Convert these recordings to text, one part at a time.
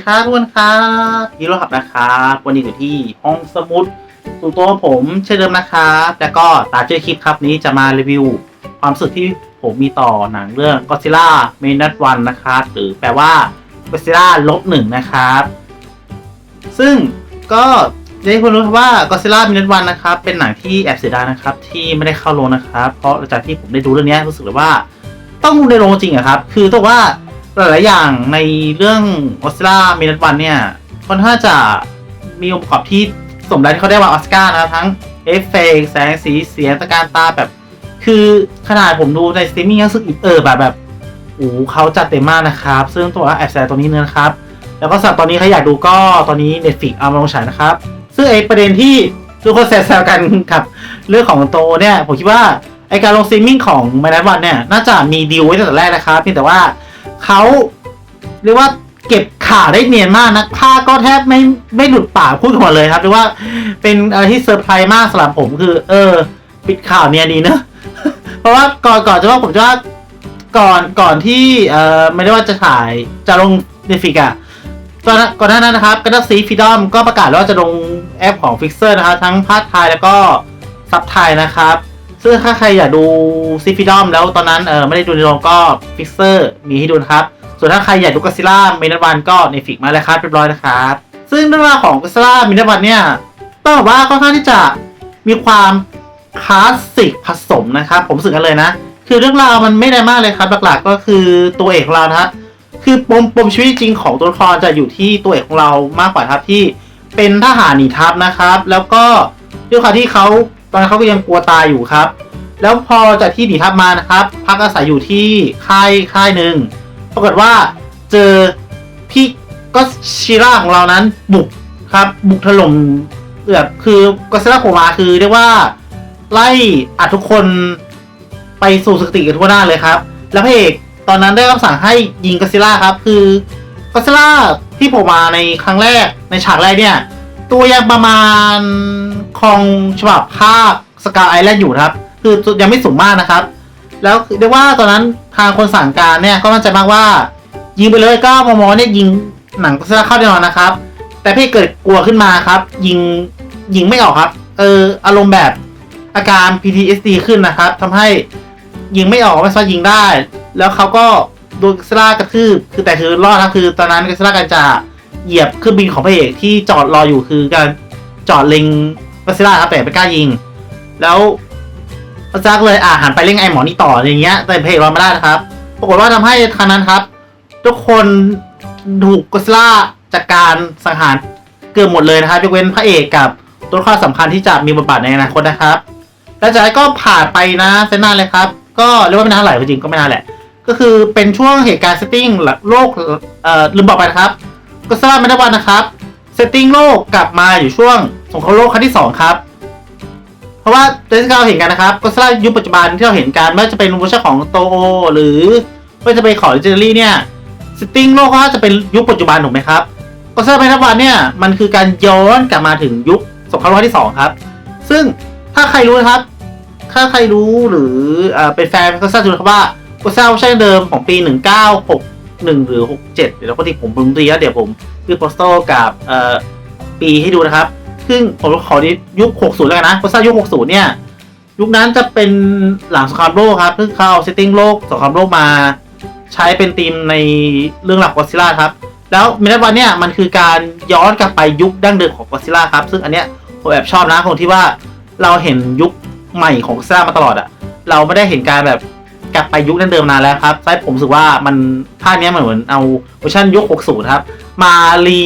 สวัสดีครับทุกคนครับฮีโร่ขับนะครับวันนี้อยู่ที่ห้องสมุดส่วนตัวผมเช่นเดิมนะครับแล้วก็ตามชื่อคลิปครับนี้จะมารีวิว ความสึกที่ผมมีต่อหนังเรื่อง Godzilla m i n u t One นะครับหรือแปลว่า Godzilla ลบหนึ่งนะครับ ซึ่งก็ได้คุณรู้ว่า Godzilla m i n u t One นะครับ เป็นหนังที่แอบเสียดายนะครับ ที่ไม่ได้เข้าโรงนะครับ เพราะหลังจากที่ผมได้ดูเรื่องนี้รู้สึกเลยว่า ต้องดูในโรงจริงอะครับ คือต้องว่า หลายๆอย่างในเรื่องออสการ์มินัทวันเนี่ยค่อนข้างจะมีองค์ประกอบที่สมแล้วที่เขาได้ว่าออสการ์นะครับทั้งเอฟเฟกต์แสงสีเสียงตะการตาแบบ คือขนาดผมดูในสตรีมมิ่งรู้สึกเออแบบแบบโอ้โหเขาจัดเต็มมากนะครับ ซึ่งตัวแอบแซตัวนี้เนี่ยนะครับ แล้วก็สำหรับตอนนี้ใครอยากดูก็ตอนนี้ Netflix เอามาลงฉายนะครับ ซึ่งไอประเด็นที่ทุกคนแซวกันกับ เรื่องของโตเนี่ยผมคิดว่าไอการลงสตรีมมิ่งของมินัทวันเนี่ยน่าจะมีดีลไว้ตั้งแต่แรกนะครับเพียงแต่ว่า เขาเรียกว่าเก็บข่าวได้เนียนมากนะผ้าก็แทบไม่ไม่หลุดปากพูดกันหมดเลยครับเรียกว่าเป็นอะไรที่เซอร์ไพรส์มากสำหรับผมคือ เออ ปิดข่าวเนียนดีเนอะเพราะว่าก่อนก่อนจะว่าผมจะว่าก่อนก่อนที่เอ่อไม่ได้ว่าจะถ่ายจะลงเนฟิกอะก่อนก่อนหน้านั้นนะครับก็ต้องซีฟิดอมก็ประกาศว่าจะลงแอปของฟิกเซอร์นะครับทั้งภาคไทยแล้วก็ซับไทยนะครับ ซึ่งถ้าใครอยากดูซีฟิดอมแล้วตอนนั้นเออไม่ได้ดูในโรงก็ฟิกเซอร์มีให้ดูนะครับ ส่วนถ้าใครอยากดูกัสซิล่าเมนัวันก็ในฟิกมาเลยครับเรียบร้อยนะครับ ซึ่งเรื่องราวของกัสซิล่าเมนัวันเนี่ยต้องบอกว่าค่อนข้างที่จะมีความคลาสสิกผสมนะครับ ผมรู้สึกกันเลยนะ คือเรื่องราวมันไม่ได้มากเลยครับหลักๆก็คือตัวเอกของเรานะฮะคือปมปมชีวิตจริงของตัวละครจะอยู่ที่ตัวเอกของเรามากกว่าครับที่เป็นทหารหนีทัพนะครับ แล้วก็ด้วยความที่เขา ตอนนั้นเขาก็ยังกลัวตายอยู่ครับ แล้วพอจากที่หนีทัพมานะครับ พักอาศัยอยู่ที่ค่ายค่ายหนึ่งปรากฏว่าเจอพี่ก็ชิล่าของเรานั้นบุกครับ บุกถล่มแบบคือก็ซิล่าโผล่มาคือเรียกว่าไล่อัดทุกคนไปสู่สติกันทั่วหน้าเลยครับ แล้วพระเอกตอนนั้นได้รับสั่งให้ยิงก็ซิล่าครับ คือก็ซิล่าที่โผล่มาในครั้งแรกในฉากแรกเนี่ย ตัวยังประมาณคองฉบับภาคสกาไอแลนด์อยู่นะครับ คือยังไม่สูงมากนะครับ แล้วเรียกว่าตอนนั้นทางคนสั่งการเนี่ยก็มั่นใจมากว่า ยิงไปเลยก็มมเนี่ยยิงหนังก็ซิล่าเข้าแน่นอนนะครับ แต่พี่เกิดกลัวขึ้นมาครับ ยิงยิงไม่ออกครับ เอออารมณ์แบบอาการ PTSD ขึ้นนะครับทำให้ยิงไม่ออกไม่สามารถยิงได้ แล้วเขาก็โดนก็ซิล่ากระทืบคือแต่คือรอดนะคือตอนนั้นก็ซิล่ากันจะ เหยียบเครื่องบินของพระเอกที่จอดรออยู่คือการจอดเล็งก็ซิล่าครับแต่ไม่กล้ายิง แล้วพระจักเลยอ่าหันไปเล่งไอ้หมอนี่ต่ออย่างเงี้ย แต่พระเอกรอดมาได้นะครับ ปรากฏว่าทำให้ครั้งนั้นครับ ทุกคนถูกก็ซิล่าจัดการสังหารเกือบหมดเลยนะครับยกเว้นพระเอกกับตัวละครสำคัญที่จะมีบทบาทในอนาคตนะครับ แล้วจากนั้นก็ผ่านไปนะเซนนาเลยครับ ก็เรียกว่าไม่นานเท่าไหร่จริงก็ไม่นานแหละ ก็คือเป็นช่วงเหตุการณ์เซตติ้งโลกเอ่อลืมบอกไปนะครับ ก็ซิล่าไม่ได้วันนะครับเซตติ้งโลกกลับมาอยู่ช่วงสงครามโลกครั้งที่สองครับ เพราะว่าเรื่องที่เราเห็นกันนะครับก็ซิล่ายุคปัจจุบันที่เราเห็นกันไม่ว่าจะเป็นเวอร์ชันของโตโอหรือไม่ว่าจะเป็นของเจอรี่เนี่ยสตติ้งโลกก็จะเป็นยุคปัจจุบันถูกไหมครับก็เซอร์ไพรวันเนี่ยมันคือการย้อนกลับมาถึงยุคสงครามโลกที่สองครับ ซึ่งถ้าใครรู้นะครับ ถ้าใครรู้หรือเอ่อเป็นแฟนก็ทราบอยู่นะครับว่าก็ทราบเวอร์ชันเดิมของปี 1961 หนึ่งหรือ67เจ็ดเดี๋ยวเราก็ที่ผมปรุงตีแล้วเดี๋ยวผมคือโปสโตกับเอ่อปีให้ดูนะครับ ซึ่งผมขอที่ยุค60แล้วกันนะก็ทรายุค60เนี่ยยุคนั้นจะเป็นหลังสงครามโลกครับซึ่งเขาเอาเซตติ้งโลกสงครามโลกมา ใช้เป็นธีมในเรื่องหลักกอซิล่าครับแล้วเมทัลวันเนี่ยมันคือการย้อนกลับไปยุคดั้งเดิมของกอซิล่าครับ ซึ่งอันเนี้ยผมแอบชอบนะตรงที่ว่าเราเห็นยุคใหม่ของกอซิล่ามาตลอดอะเราไม่ได้เห็นการแบบ กลับไปยุคดั้งเดิมนานแล้วครับใช่ผมรู้สึกว่ามันภาคนี้มันเหมือนเอาเวอร์ชันยุค 60 ครับ มารี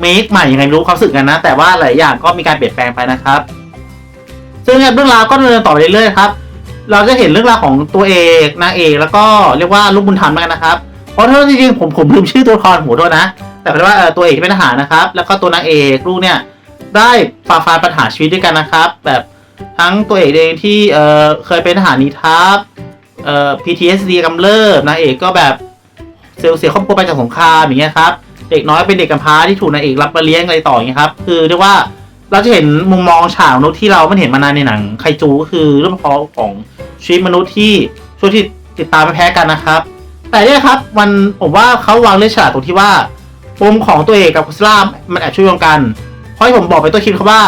เมคใหม่ยังไงไม่รู้ความรู้สึกกันนะ แต่ว่าหลายอย่างก็มีการเปลี่ยนแปลงไปนะครับ ซึ่งเรื่องราวก็ดำเนินต่อไปเรื่อยๆครับ เราจะเห็นเรื่องราวของตัวเอกนางเอกแล้วก็เรียกว่าลูกบุญธรรมกันนะครับ เพราะถ้าจริงๆผมผมลืมชื่อตัวละครหัวด้วยนะ แต่เป็นว่าตัวเอกที่เป็นทหารนะครับ แล้วก็ตัวนางเอกลูกเนี่ยได้ฝ่าฟันปัญหาชีวิตด้วยกันนะครับ แบบทั้งตัวเอกเองที่เเคยเป็นทหารนิทัพ เอ่อ PTSD กำเริบนางเอกก็แบบเสียเสียครอบครัวไปจากสงครามอย่างเงี้ยครับเด็กน้อยเป็นเด็กกำพร้าที่ถูกนางเอกรับมาเลี้ยงอะไรต่ออย่างเงี้ยครับคือเรียกว่าเราจะเห็นมุมมองฉากมนุษย์ที่เราไม่เห็นมานานในหนังไคจูก็คือเรื่องราวของชีวิตมนุษย์ที่ช่วยที่ติดตามไม่แพ้กันนะครับ แต่เนี่ยครับมันผมว่าเขาวางเรื่องฉาดตรงที่ว่าปมของตัวเอกกับกุสลามันแอบช่วยโยงกัน เพราะที่ผมบอกไปตัวคลิปครับว่า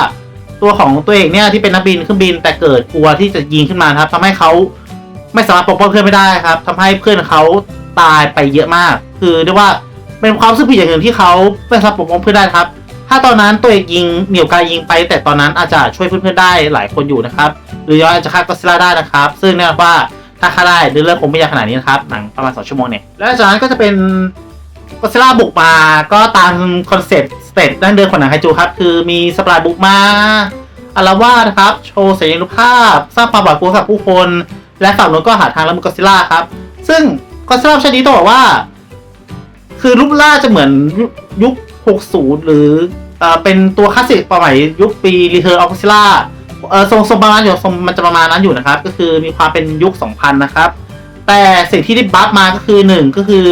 ตัวของตัวเอกเนี่ยที่เป็นนักบินเครื่องบินแต่เกิดกลัวที่จะยิงขึ้นมาครับทำให้เขา ไม่สามารถปกป้องเพื่อนไม่ได้ครับทำให้เพื่อนเขาตายไปเยอะมาก คือเรียกว่าเป็นความรู้สึกผิดอย่างหนึ่งที่เขาไม่สามารถปกป้องเพื่อนได้ครับ ถ้าตอนนั้นตัวเอกยิงเหนี่ยวกายยิงไป แต่ตอนนั้นอาจจะช่วยเพื่อนๆได้หลายคนอยู่นะครับ หรือย้อนอาจจะฆ่าก็ซิล่าได้นะครับ ซึ่งแน่นอนว่าถ้าฆ่าได้เรื่องคงไม่ยาวขนาดนี้นะครับหนังประมาณ2ชั่วโมงเนี่ยแล้วจากนั้นก็จะเป็นก็ซิล่าบุกมาก็ตามคอนเซ็ปต์สเตตดั้งเดิมของหนังไฮจูครับคือมีสปายบุกมาอารวาสครับ โชว์เสียงรีภาพ สร้างความหวาดกลัวกับผู้คน และฝั่งนู้นก็หาทางรับมือก็อซิลล่าครับ ซึ่งก็อซิล่าชนิดนี้ต้องบอกว่า คือรูปร่าจะเหมือนยุค 60 หรือเอ่อเป็นตัวคลาสสิกประมาณยุคปี Return of Godzilla เออทรงทรงประมาณอยู่ทรงมันจะประมาณนั้นอยู่นะครับ ก็คือมีความเป็นยุค 2000 นะครับ แต่สิ่งที่ได้บัฟมาก็คือหนึ่งก็คือ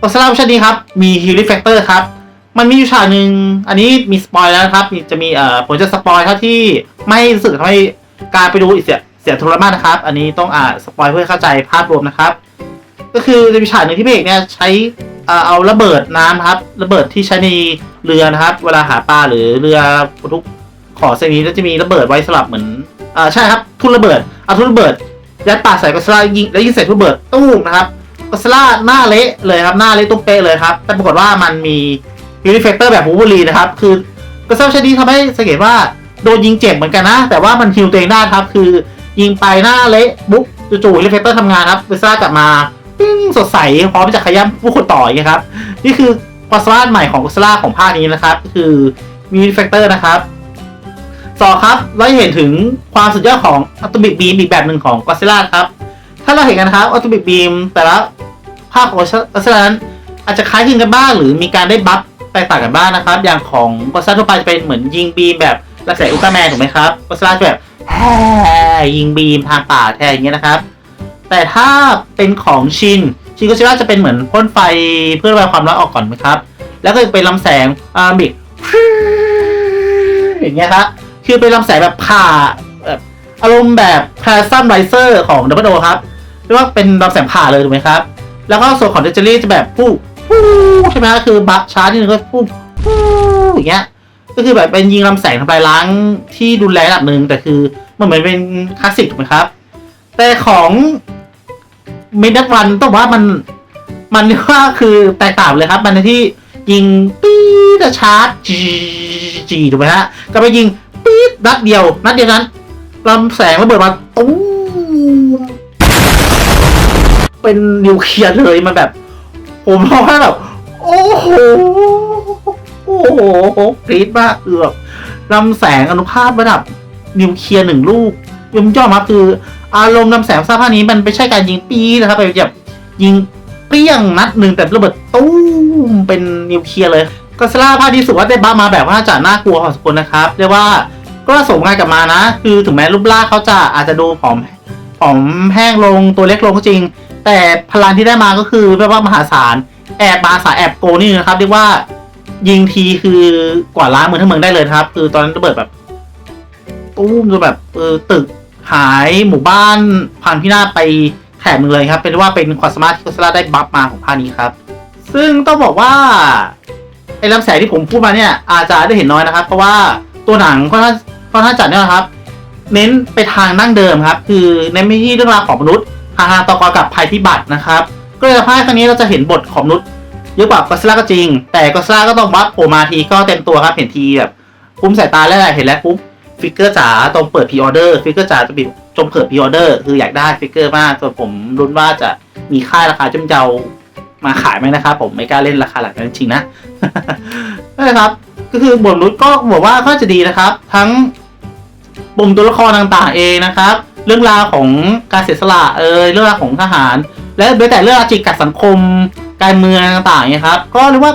Godzilla เวอร์ชันนี้ครับ มี Healing Factor ครับมันมีอยู่ฉากหนึ่งอันนี้มีสปอยแล้วนะครับ จะมีเอ่อผมจะสปอยเท่าที่ไม่รู้สึกทำให้การไปดูอีกเสีย สียทุนมากนะครับ อันนี้ต้องอ่าสปอยเพื่อเข้าใจภาพรวมนะครับ ก็คือจะมีฉากหนึ่งที่พระเอกเนี่ยใช้เอาระเบิดน้ำครับ ระเบิดที่ใช้ในเรือนะครับ เวลาหาปลาหรือเรือบรรทุกขอเซนี้ก็จะมีระเบิดไว้สำหรับเหมือนอ่าใช่ครับทุ่นระเบิดเอาทุ่นระเบิดยัดปากใส่ก็สลายิงแล้วยิงใส่ทุ่นระเบิดตู้มนะครับก็สลาหน้าเละเลยครับหน้าเละตุ้มเป๊ะเลยครับ แต่ปรากฏว่ามันมียูนิเฟกเตอร์แบบบูบูลีนะครับ คือก็สลาชนิดทำให้สังเกตว่าโดนยิงเจ็บเหมือนกันนะ แต่ว่ามันฮิวตัวเองได้ครับ คือ ยิงไปหน้าเละบุ๊บจู่ๆยูนิเฟกเตอร์ทำงานครับก็สลากลับมาปิ้งสดใสพร้อมจะขย้ำผู้คนต่ออย่างครับนี่คือความสามารถใหม่ของกุสลาของภาคนี้นะครับก็คือมีแฟกเตอร์นะครับสองครับเราจะเห็นถึงความสุดยอดของอัต o มิกบีมอีกแบบหนึ่งของก็ซิล่าครับ ถ้าเราเห็นกันนะครับอัต o มิกบีมแต่ละภาคของก็ซิล่านั้น อาจจะคล้ายคลึงกันบ้างหรือมีการได้บัฟแตกต่างกันบ้างนะครับ อย่างของก็ซิล่าทั่วไปจะเป็นเหมือนยิงบีมแบบ ลักษณะอุลตร้าแมนถูกไหมครับก็ซิล่าจะแบบแฮ่ยิงบีมทางป่าแทนอย่างเงี้ยนะครับ แต่ถ้าเป็นของชินชินก็ชิว่าจะเป็นเหมือนพ่นไฟเพื่อระบายความร้อนออกก่อนไหมครับ แล้วก็เป็นลำแสงอาราบิกอย่างเงี้ยครับคือเป็นลำแสงแบบผ่าแบบอารมณ์แบบพาซัมไรเซอร์ของดับเบิลโอครับเรียกว่าเป็นลำแสงผ่าเลยถูกไหมครับ แล้วก็ส่วนของเดจเจอรี่จะแบบฟู่ฟู่ใช่ไหมครับคือบัชาร์จนี่ก็ฟู่ฟู่อย่างเงี้ย ก็คือแบบเป็นยิงลำแสงทำลายล้างที่รุนแรงระดับหนึ่งแต่คือมันเหมือนเป็นคลาสสิกถูกไหมครับ แต่ของเมดักวันต้องว่ามันมันเรียกว่าคือแตกต่างเลยครับ มันที่ยิงปี๊ดชาร์จจีถูกไหมฮะก็ไปยิงปี๊ดนัดเดียวนัดเดียวนั้นลำแสงระเบิดมาตุ้มเป็นนิวเคลียร์เลยมันแบบ ผมร้องไห้แบบ โอ้โห โอ้โหกรี๊ดมากคือแบบลำแสงอนุภาพระดับนิวเคลียร์หนึ่งลูกยมย่อมาคือ อารมณ์ลำแสงซ่าผ้านี้มันไม่ใช่การยิงปีนะครับไปแบบยิงเปรี้ยงนัดหนึ่งแต่ระเบิดตู้มเป็นนิวเคลียร์เลยก็สลาภาคที่สุดว่าได้บ้ามาแบบว่าจะน่ากลัวพอสมควรนะครับเรียกว่าก็สมงานกลับมานะ คือถึงแม้รูปร่างเขาจะอาจจะดูผอมผอมแห้งลงตัวเล็กลงก็จริง แต่พลังที่ได้มาก็คือเรียกว่ามหาศาลแอบมาสาแอบโกนี่นะครับเรียกว่า ยิงทีคือกว่าล้างเมืองทั้งเมืองได้เลยครับ คือตอนนั้นระเบิดแบบตู้มจนแบบเออตึกหายหมู่บ้านพังพินาศไปแถบหนึงเลยครับ เป็นว่าเป็นความสามารถที่โคสลาได้บัฟมาของภาคนี้ครับ ซึ่งต้องบอกว่าไอ้ลำแสงที่ผมพูดมาเนี่ยอาจจะได้เห็นน้อยนะครับ เพราะว่าตัวหนังค่อนข้างค่อนข้างจัดเนี่ยนะครับ เน้นไปทางนั่งเดิมครับ คือเน้นไปที่เรื่องราวของมนุษย์หาทางต่อกรกับภัยพิบัตินะครับ ก็เลยทำให้ครั้งนี้เราจะเห็นบทของมนุษย์ เยอะกว่าก็สลาก็จริง แต่ก็สลาก็ต้องบัฟโผล่มาทีก็เต็มตัวครับเห็นทีแบบคุ้มสายตาแล้วแหละเห็นแล้วปุ๊บฟิกเกอร์จ๋าตรงเปิดพ r ออเดอร์ฟิกเกอร์จ๋าจะปิดจงเปิดพ r ออเดอร์คืออยากได้ฟิกเกอร์มากส่วนผมรุ้นว่าจะมีค่าราคาจ้มเจ้ามาขายไหมนะครับผมไม่กล้าเล่นราคาหลักนั้นจริงๆนะนั่นแหละครับก็คือบทรุ้ก็บอกว่าก็จะดีนะครับ ทั้งปุ่มตัวละครต่างๆเองนะครับ เรื่องราวของการเสียสละเอยเรื่องราวของทหาร และโดยแต่เรื่องราวจิกัดสังคม การเมืองต่างๆเนี่ยครับ ก็เรียกว่า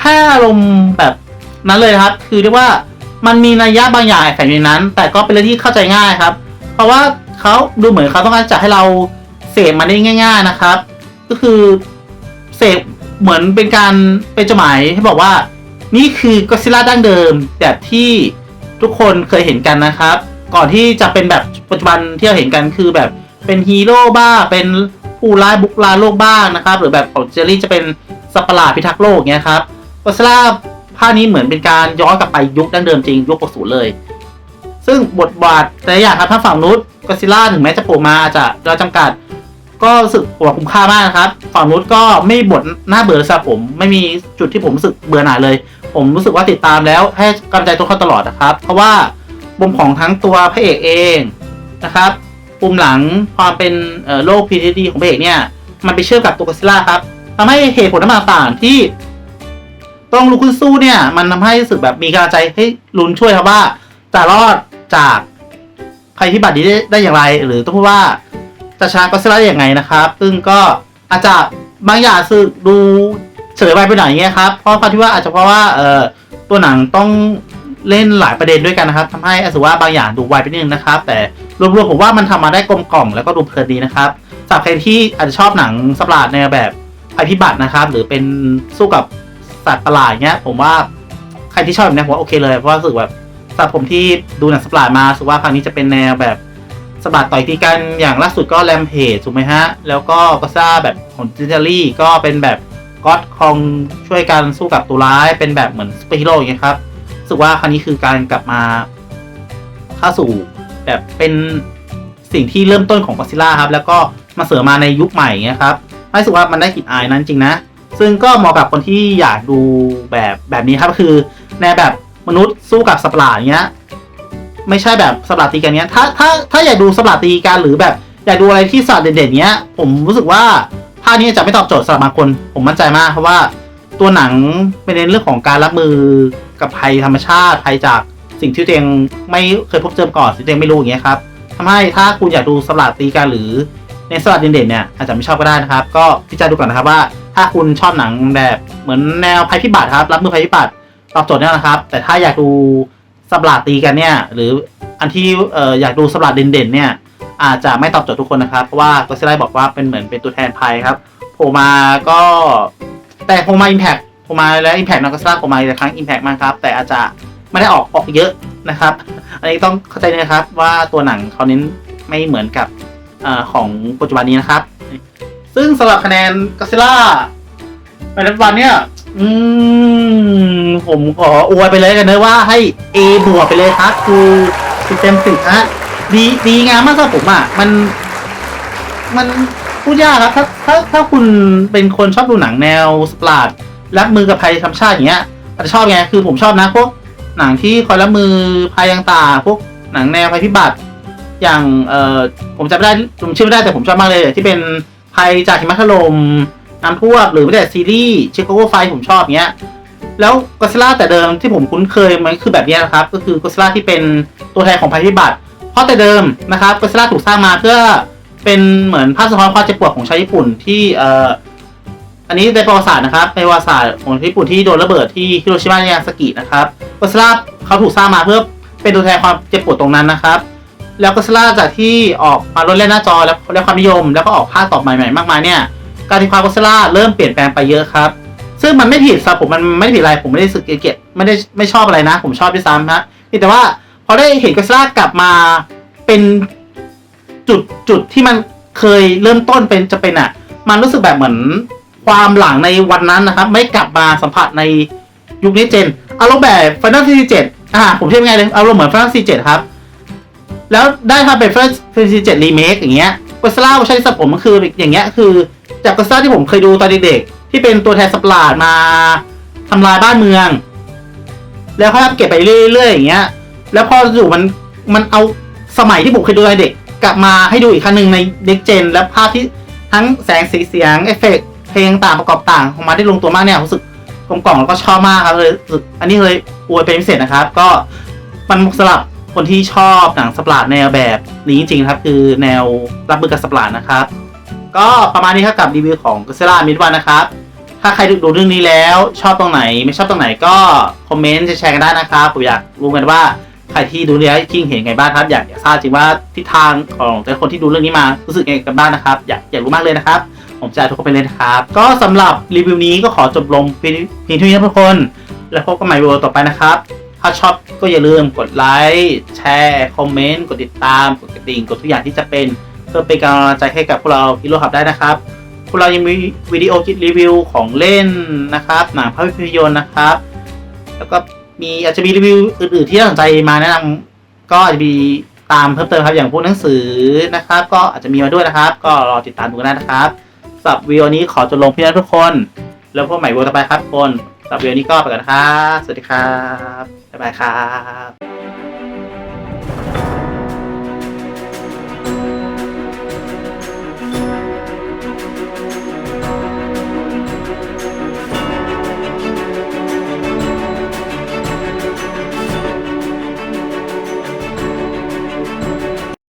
ให้อารมณ์แบบนั้นเลยครับ คือเรียกว่ามันมีนัยยะบางอย่างแฝงอยู่ในนั้น แต่ก็เป็นเรื่องที่เข้าใจง่ายครับ เพราะว่าเขาดูเหมือนเขาต้องการจะให้เราเสพมันได้ง่าย ๆนะครับ ก็คือเสพเหมือนเป็นการเป็นจดหมายให้บอกว่า นี่คือก็ซิล่าดั้งเดิมแบบที่ทุกคนเคยเห็นกันนะครับ ก่อนที่จะเป็นแบบปัจจุบันที่เราเห็นกันคือแบบเป็นฮีโร่บ้างเป็น ผู้ร้ายบุกลาโลกบ้างนะครับ หรือแบบของเจอรี่จะเป็นสัตว์ประหลาดพิทักษ์โลกเงี้ยครับก็ซิล่าภาคนี้เหมือนเป็นการย้อนกลับไปยุคดั้งเดิมจริงยุค60เลย ซึ่งบทบาทแต่ละอย่างครับทั้งฝั่งนู้นก็ซิล่าถึงแม้จะโผล่มาอาจจะเราจำกัด ก็รู้สึกหัวคุ้มค่ามากนะครับ ฝั่งนู้นก็ไม่บทหน่าเบื่อสำหรับผมไม่มีจุดที่ผมรู้สึกเบื่อหน่ายเลย ผมรู้สึกว่าติดตามแล้วให้กำลังใจตัวเขาตลอดนะครับ เพราะว่ามุมของทั้งตัวพระเอกเองนะครับ ปุ่มหลังความเป็นโลก PTSD ของพระเอกเนี่ย มันไปเชื่อมกับตัวก็ซิล่าครับทำให้เหตุผลต่างๆที่ ต้องลุกขึ้นสู้เนี่ย มันทำให้รู้สึกแบบมีกำลังใจให้ลุ้นช่วยครับว่า จะรอดจากภัยพิบัตินี้ได้ได้อย่างไร หรือต้องพูดว่าจะชนะก็ซิล่าได้อย่างไงนะครับ ซึ่งก็อาจจะบางอย่างสึกดูเฉยไปไปหน่อยเงี้ยครับ เพราะความที่ว่าอาจจะเพราะว่าเอ่อตัวหนังต้องเล่นหลายประเด็นด้วยกันนะครับทำให้อาจจะว่าบางอย่างดูไวไปนิดนึงนะครับ แต่ รวมๆผมว่ามันทำมาได้กลมกล่อมแล้วก็ดูเพลินดีนะครับสำหรับใครที่อาจจะชอบหนังสปราดในแบบภัยพิบัตินะครับ หรือเป็นสู้กับสัตว์ประหลาดเงี้ย ผมว่าใครที่ชอบแบบนี้ผมว่าโอเคเลยเพราะว่ารู้สึกแบบสำหรับผมที่ดูหนังสปราดมาสึกว่าครั้งนี้จะเป็นแนวแบบสปราดต่อยตีกันอย่างล่าสุดก็แรมเพจถูกไหมฮะแล้วก็ก็ซ่าแบบของจินเจอรี่ก็เป็นแบบก็อดคองช่วยกันสู้กับตัวร้ายเป็นแบบเหมือนซูเปอร์ฮีโร่อย่างเงี้ยครับรู้สึกว่าครั้งนี้คือการกลับมาเข้าสู่ แบบเป็นสิ่งที่เริ่มต้นของก็ซิล่าครับ แล้วก็มาเสริมมาในยุคใหม่เงี้ยครับรู้สึกว่ามันได้กลิ่นอายนั้นจริงนะ ซึ่งก็เหมาะกับคนที่อยากดูแบบแบบนี้ครับคือในแบบมนุษย์สู้กับสัตว์ประหลาดเงี้ยไม่ใช่แบบสัตว์ประหลาดตีกันเนี้ยถ้าถ้าถ้าอยากดูสัตว์ประหลาดตีกันหรือแบบอยากดูอะไรที่สัตว์เด่นๆเนี้ย ผมรู้สึกว่าภาคนี้จะไม่ตอบโจทย์สำหรับบางคน ผมมั่นใจมากเพราะว่าตัวหนังเป็นในเรื่องของการรับมือกับภัยธรรมชาติภัยจาก สิ่งที่ตัวเองไม่เคยพบเจอมาก่อนสิ่งที่ตัวเองไม่รู้อย่างเงี้ยครับทำให้ถ้าคุณอยากดูสลัดตีกันหรือในสลัดเด่นๆเนี่ยอาจจะไม่ชอบก็ได้นะครับ ก็พิจารณาดูก่อนนะครับว่า ถ้าคุณชอบหนังแบบเหมือนแนวภัยพิบัติครับ รับมือภัยพิบัติตอบโจทย์แน่นะครับ แต่ถ้าอยากดูสลัดตีกันเนี่ยหรืออันที่เอออยากดูสลัดเด่นๆเนี่ยอาจจะไม่ตอบโจทย์ทุกคนนะครับ เพราะว่าก็ซิไลบอกว่าเป็นเหมือนเป็นตัวแทนภัยครับโผล่มาก็แต่โผล่มาอิมแพคโผล่มาแล้วอิมแพคนักก็ซิล่าโผล่มาแต่ครั้งอิมแพคมากครับ แต่อาจจะ ไม่ได้ออกออกเยอะนะครับ อันนี้ต้องเข้าใจนะครับว่าตัวหนังเขาเน้นไม่เหมือนกับอของปัจจุบันนี้นะครับ ซึ่งสำหรับคะแนนก็ซิล่าในปัจจุบันเนี่ย อืม ผมขออวยไปเลยกันนะว่าให้ A บวกไปเลยครับคือคือเต็มสิบฮะดีดีงามมากครับผมอะ มัน มันพูดยากครับ ถ้าถ้าถ้าคุณเป็นคนชอบดูหนังแนวสปาราดรับมือกับภัยธรรมชาติอย่างเงี้ยอาจจะชอบไง คือผมชอบนะพวก หนังที่คอยรับมือภัยต่าพวกหนังแนวภัยพิบัติ อย่างเอ่อผมจำไม่ได้ผมชื่อไม่ได้แต่ผมชอบมากเลย ที่เป็นภัยจากหิมะถล่มน้ำท่วมหรือไม่แต่ซีรีส์ชิคาโกไฟผมชอบเงี้ยแล้วก็ซิล่าแต่เดิมที่ผมคุ้นเคยมันคือแบบนี้นะครับ ก็คือก็ซิล่าที่เป็นตัวแทนของภัยพิบัติ เพราะแต่เดิมนะครับก็ซิล่าถูกสร้างมาเพื่อเป็นเหมือนภาพสะท้อนความเจ็บปวดของชาวญี่ปุ่นที่เอ่อ อันนี้ในประวัติศาสตร์นะครับในประวัติศาสตร์ของญี่ปุ่นที่โดนระเบิดที่ฮิโรชิมาและนางาซากินะครับก็ซิล่าเขาถูกสร้างมาเพื่อเป็นตัวแทนความเจ็บปวดตรงนั้นนะครับ แล้วก็ซิล่าจากที่ออกมาลดเล่นหน้าจอแล้วได้ความนิยม แล้วก็ออกภาคต่อใหม่ๆมากมายเนี่ยการที่ความก็ซิล่าเริ่มเปลี่ยนแปลงไปเยอะครับ ซึ่งมันไม่ผิดสำหรับผมมันไม่ผิดอะไรผมไม่ได้สึกเกลียดไม่ได้ไม่ชอบอะไรนะ ผมชอบด้วยซ้ำนะพียงแต่ว่าพอได้เห็นก็ซิล่ากลับมาเป็นจุดจุดที่มันเคยเริ่มต้นเป็นจะเป็นอะ มันรู้สึกแบบเหมือน ความหลังในวันนั้นนะครับ ไม่กลับมาสัมผัสในยุคนี้เจนอารมณ์แบบ Final Fantasy 7อ่าผมเทียบไงเลยอารมณ์เหมือน Final Fantasy 7ครับ แล้วได้ทำเป็น Final Fantasy 7 Remake อย่างเงี้ยก็ซิล่าเวอร์ชันสับผมมันคืออย่างเงี้ยคือ จากก็ซิล่าที่ผมเคยดูตอนเด็กๆที่เป็นตัวแทนสปลาดมาทำลายบ้านเมือง แล้วเขาเก็บไปเรื่อยๆอย่างเงี้ย แล้วพออยู่มันมันเอาสมัยที่ผมเคยดูตอนเด็กกลับมาให้ดูอีกครั้งหนึ่งในเด็กเจน และภาพที่ทั้งแสงสีเสียงเอฟเฟกต์ ลงต่างประกอบต่างออกมาได้ลงตัวมากเนี่ยรู้สึกกลมกล่อมแล้วก็ชอบมากครับเลยรู้สึกอันนี้เลยอวยเป็นพิเศษนะครับ ก็มันสำหรับคนที่ชอบหนังสปราดแนวแบบนี้จริงๆครับ คือแนวรับมือกับสปราดนะครับ ก็ประมาณนี้ครับกับรีวิวของก็ d ซิล่ามิดวันนะครับ ถ้าใครดูเรื่องนี้แล้วชอบตรงไหน ไม่ชอบตรงไหนก็คอมเมนต์แชร์กันได้นะครับผมอยากรู้กันว่าใครที่ดูเรื่องนี้จริงเห็นไงบ้างครับ อยากอยากทราบจริงว่าทิศทางของแต่คนที่ดูเรื่องนี้มารู้สึกไงกันบ้างนะครับ อยากอยากรู้มากเลยนะครับ ผมจะทุกคนไปเล่นครับ ก็สำหรับรีวิวนี้ก็ขอจบลงเพียงเท่านี้นะทุกคน แล้วพบกันใหม่วิดีโอต่อไปนะครับ ถ้าชอบก็อย่าลืมกดไลค์แชร์คอมเมนต์กดติดตามกดกระดิ่งกดทุกอย่างที่จะเป็นเพื่อเป็นกำลังใจให้กับพวกเราพิโรขับได้นะครับพวกเรายังมีวิดีโอคิปรีวิวของเล่นนะครับหนังภาพยนตร์นะครับ แล้วก็มีอาจจะมีรีวิวอื่นๆที่น่าสนใจมาแนะนำก็อาจจะมีตามเพิ่มเติมครับอย่างพวกหนังสือนะครับ ก็อาจจะมีมาด้วยนะครับ ก็รอติดตามดูกันนะครับ สับวิดีโอนี้ขอจบลงเพียงทุกคน แล้วพบใหม่วิดีโอต่อไปครับทุกคนสับวิดีโอนี้ก็ไปกันครับสวัสดีครับบ๊ายบายครับ